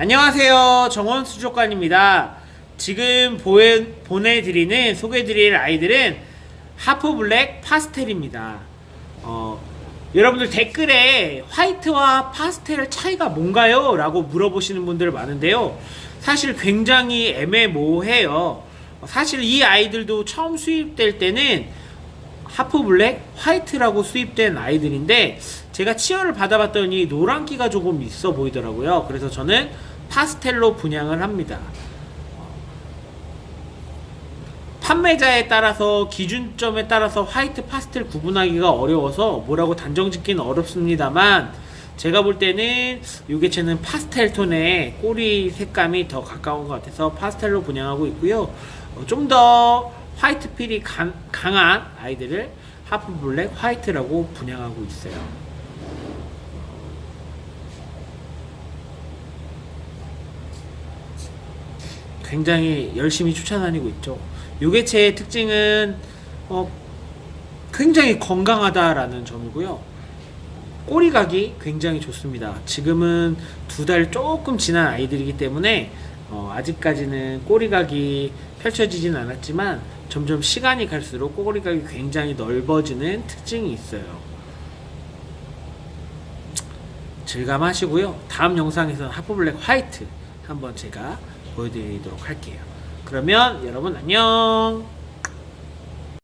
안녕하세요. 정원 수족관입니다. 지금 보에, 보내드리는, 소개해드릴 아이들은 하프 블랙 파스텔입니다. 어, 여러분들 댓글에 화이트와 파스텔 차이가 뭔가요? 라고 물어보시는 분들 많은데요. 사실 굉장히 애매모호해요. 사실 이 아이들도 처음 수입될 때는 하프 블랙, 화이트라고 수입된 아이들인데 제가 치어를 받아봤더니 노란기가 조금 있어 보이더라고요. 그래서 저는 파스텔로 분양을 합니다. 판매자에 따라서 기준점에 따라서 화이트 파스텔 구분하기가 어려워서 뭐라고 단정 짓기는 어렵습니다만 제가 볼 때는 요게체는 파스텔 톤의 꼬리 색감이 더 가까운 것 같아서 파스텔로 분양하고 있고요. 좀 더 화이트 필이 강, 강한 아이들을 하프 블랙 화이트라고 분양하고 있어요. 굉장히 열심히 쫓아다니고 있죠. 요게체의 특징은 어, 굉장히 건강하다라는 점이고요. 꼬리각이 굉장히 좋습니다. 지금은 두 달 조금 지난 아이들이기 때문에 어, 아직까지는 꼬리각이 펼쳐지진 않았지만 점점 시간이 갈수록 꼬리각이 굉장히 넓어지는 특징이 있어요. 즐감하시고요. 다음 영상에서는 하프블랙 화이트 한번 제가 보여드리도록 할게요. 그러면 여러분 안녕!